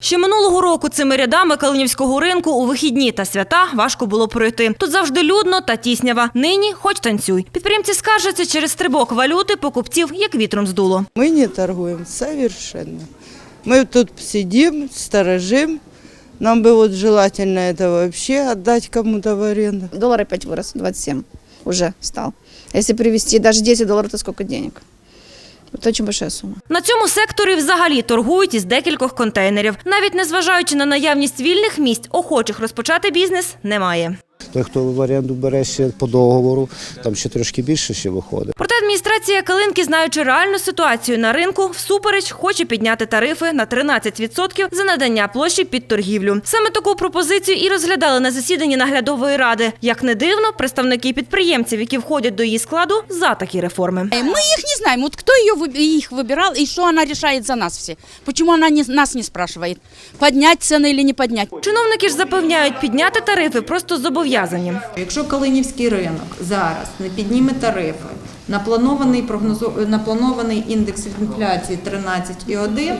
Ще минулого року цими рядами Калинівського ринку у вихідні та свята важко було пройти. Тут завжди людно та тіснява. Нині хоч танцюй. Підприємці скаржаться через стрибок валюти покупців, як вітром здуло. Мы не торгуем совершенно. Мы тут сидим, сторожим. Нам бы вот желательно это вообще отдать кому-то в аренду. Доллар опять вырос, 27 уже стал. А Если привезти даже 10 долларов, то сколько денег? Это очень сума. На цьому секторі взагалі торгують із декількох контейнерів. Навіть незважаючи на наявність вільних місць, охочих розпочати бізнес немає. Той, хто в оренду бере ще по договору, там ще трошки більше ще виходить. Проте адміністрація Калинки, знаючи реальну ситуацію на ринку, всупереч хоче підняти тарифи на 13% за надання площі під торгівлю. Саме таку пропозицію і розглядали на засіданні наглядової ради. Як не дивно, представники підприємців, які входять до її складу, за такі реформи. Э, Мы их не знаем. Вот кто ее вы- их выбирал и что она решает за нас все? Почему она не- нас не спрашивает, поднять цены или не поднять? Чиновники ж запевняють, підняти тарифи просто зобов'язані. Якщо Калинівський ринок зараз не підніме тарифи, напланований прогнозу... напланований індекс інфляції 13,1,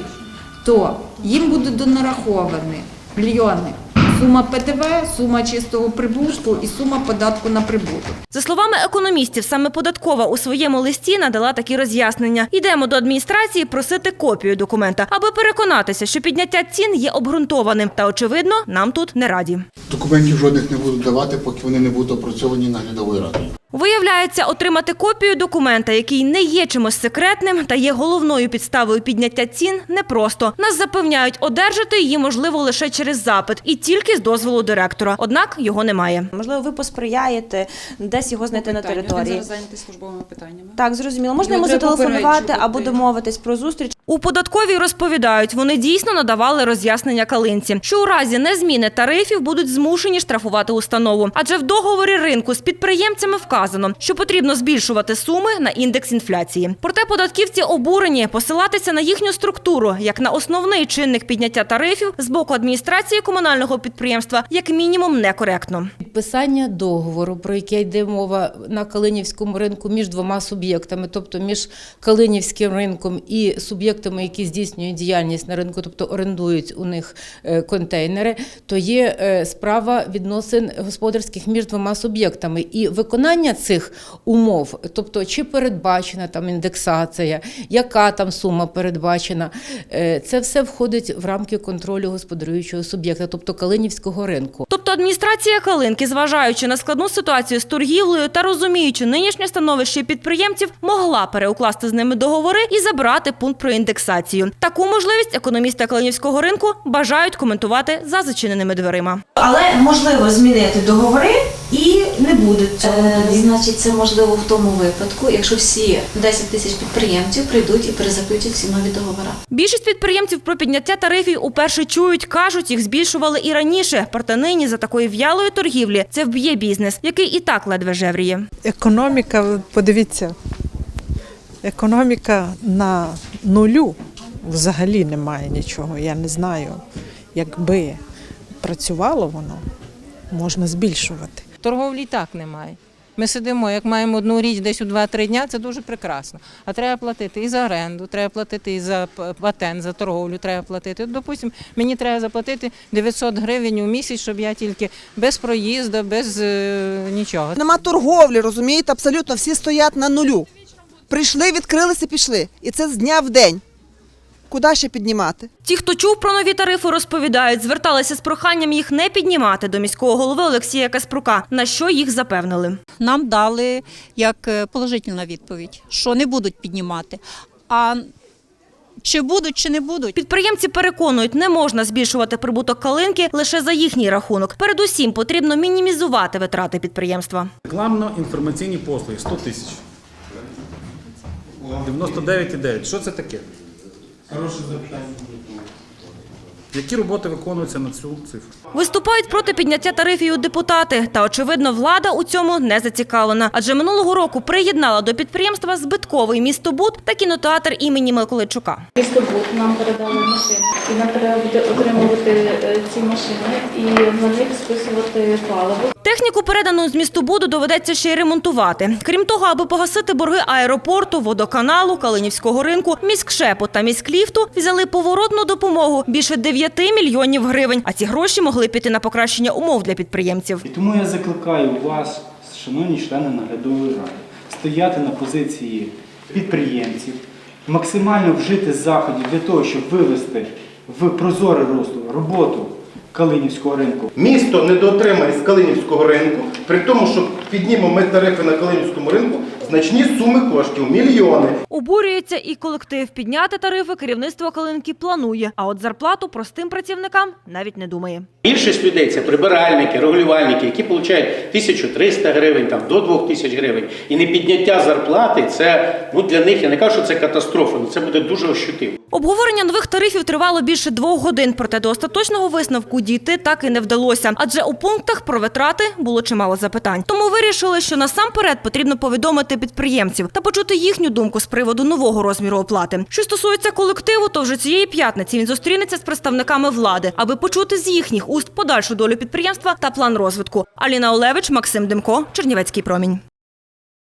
то їм будуть донараховані мільйони. Сума ПТВ, сума чистого прибутку і сума податку на прибуток. За словами економістів, саме податкова у своєму листі надала такі роз'яснення. Йдемо до адміністрації просити копію документа, аби переконатися, що підняття цін є обґрунтованим. Та очевидно, нам тут не раді. Документів жодних не будуть давати, поки вони не будуть опрацьовані наглядовою радою. Виявляється, отримати копію документа, який не є чимось секретним та є головною підставою підняття цін, непросто. Нас запевняють, одержати її можливо лише через запит і тільки з дозволу директора. Однак його немає. Можливо, ви посприяєте десь його знайти на території. Він зараз службовими питаннями. Так, зрозуміло. Можна йому зателефонувати або домовитись про зустріч. У податковій розповідають, вони дійсно надавали роз'яснення калинці, що у разі незміни тарифів будуть змушені штрафувати установу. Адже в договорі ринку з підприємцями вказано, що потрібно збільшувати суми на індекс інфляції. Проте податківці обурені посилатися на їхню структуру як на основний чинник підняття тарифів з боку адміністрації комунального підприємства, як мінімум, некоректно. Підписання договору, про яке йде мова на Калинівському ринку між двома суб'єктами, тобто між Калинівським ринком і суб'єктами, які здійснюють діяльність на ринку, тобто орендують у них е, контейнери, то є е, справа відносин господарських між двома суб'єктами. І виконання цих умов, тобто чи передбачена там індексація, яка там сума передбачена, е, це все входить в рамки контролю господарюючого суб'єкта, тобто Калинівського ринку. Тобто адміністрація Калинки, зважаючи на складну ситуацію з торгівлею та розуміючи нинішнє становище підприємців, могла переукласти з ними договори і забрати пункт про індексацію. Таку можливість економісти Калинівського ринку бажають коментувати за зачиненими дверима. Але можливо змінити договори і не буде цього. Е, Значить, це можливо в тому випадку, якщо всі 10 тисяч підприємців прийдуть і перезаключать всі нові договори. Більшість підприємців про підняття тарифів уперше чують, кажуть, їх збільшували і раніше. Проте нині за такої в'ялої торгівлі це вб'є бізнес, який і так ледве жевріє. Економіка, подивіться, економіка на нулю взагалі немає нічого. Я не знаю, якби працювало воно, можна збільшувати. Торговлі так немає. Ми сидимо, як маємо одну річ десь у 2-3 дня, це дуже прекрасно. А треба платити і за оренду, треба платити і за патент, за торговлю треба платити. От, Допустим, мені треба заплатити 900 гривень у місяць, щоб я тільки без проїзду, без е, нічого. Нема торговлі, розумієте? Абсолютно всі стоять на нулю. Прийшли, відкрилися, пішли. І це з дня в день. Куди ще піднімати? Ті, хто чув про нові тарифи, розповідають, зверталися з проханням їх не піднімати до міського голови Олексія Каспрука, на що їх запевнили. Нам дали як е, положительна відповідь, що не будуть піднімати. А чи будуть, чи не будуть? Підприємці переконують, не можна збільшувати прибуток калинки лише за їхній рахунок. Передусім потрібно мінімізувати витрати підприємства. Рекламно-інформаційні послуги 100 тисяч. 99,9. Що це таке? Хороше запитання. Які роботи виконуються на цю цифру? Виступають проти підняття тарифів і депутати. Та, очевидно, влада у цьому не зацікавлена. Адже минулого року приєднала до підприємства збитковий містобуд та кінотеатр імені Миколайчука. Містобуд нам передали машини, і нам треба буде отримувати е, ці машини і на них списувати паливо. Техніку, передану з містобуду, доведеться ще й ремонтувати. Крім того, аби погасити борги аеропорту, водоканалу, Калинівського ринку, міськшепу та міськліфту, взяли поворотну допомогу більше 9 мільйонів гривень. А ці гроші могли піти на покращення умов для підприємців. І тому я закликаю вас, шановні члени наглядової ради, стояти на позиції підприємців, максимально вжити заходів для того, щоб вивести в прозоре русло роботу Калинівського ринку. Місто недоотримає з Калинівського ринку, при тому, що піднімемо ми тарифи на Калинівському ринку значні суми коштів, мільйони. Обурюється і колектив. Підняти тарифи керівництво Калинки планує, а от зарплату простим працівникам навіть не думає. Більшість людей це прибиральники, регулювальники, які отримують 1300 гривень, там, до 2000 гривень. І не підняття зарплати це ну, для них, я не кажу, що це катастрофа, але це буде дуже ощутимо. Обговорення нових тарифів тривало більше двох годин, проте до остаточного висновку дійти так і не вдалося. Адже у пунктах про витрати було чимало запитань. Тому вирішили, що насамперед потрібно повідомити підприємців та почути їхню думку з приводу нового розміру оплати. Що стосується колективу, то вже цієї п'ятниці він зустрінеться з представниками влади, аби почути з їхніх уст подальшу долю підприємства та план розвитку. Аліна Олевич, Максим Демко, Чернівецький промінь.